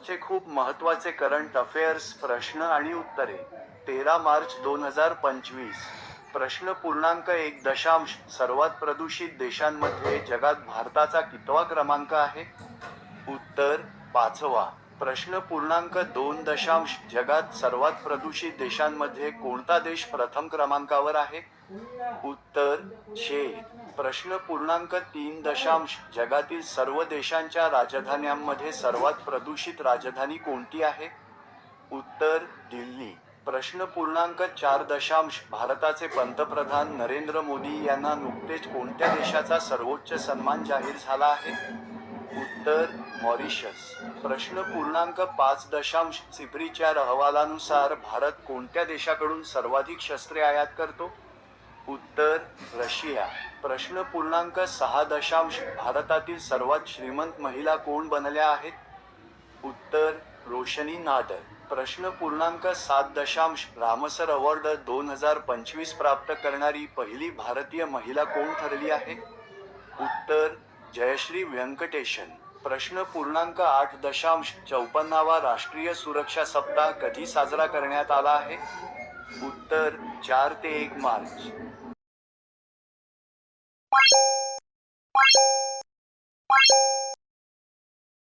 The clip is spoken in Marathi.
खूप महत्त्वाचे करंट अफेअर्स प्रश्न आणि उत्तरे. तेरा मार्च दोन हजार पंचवीस. प्रश्न पूर्णांक एक दशांश. सर्वात प्रदूषित देशांमध्ये जगात भारताचा कितवा क्रमांक आहे? उत्तर पाचवा. प्रश्न पूर्णांक दोन दशांश जगात सर्वात प्रदूषित देशांमध्ये कोणता देश प्रथम क्रमांकावर आहे? उत्तर शे. प्रश्न पूर्णांक तीन दशांश जगातील सर्व देशांच्या राजधान्यांमध्ये सर्वात प्रदूषित राजधानी कोणती आहे? उत्तर दिल्ली. प्रश्न पूर्णांक चार दशांश भारताचे पंतप्रधान नरेंद्र मोदी यांना नुकतेच कोणत्या देशाचा सर्वोच्च सन्मान जाहीर झाला आहे? उत्तर मॉरिशस. प्रश्न पूर्णांक पाच दशांश सिपरीच्या अहवालानुसार भारत कोणत्या देशाकडून सर्वाधिक शस्त्रे आयात करतो? उत्तर रशिया. प्रश्न पूर्णांक सहा दशांश भारतातील सर्वात श्रीमंत महिला कोण बनल्या आहेत? उत्तर रोशनी नादर. प्रश्न पूर्णांक सात दशांश रामसर अवॉर्ड दोन हजार पंचवीस प्राप्त करणारी पहिली भारतीय महिला कोण ठरली आहे? उत्तर जयश्री व्यंकटेशन प्रश्न पूर्णांक आठ दशांश चौपन्नावा राष्ट्रीय सुरक्षा सप्ताह कधी साजरा करण्यात आला आहे? उत्तर चार ते एक मार्च.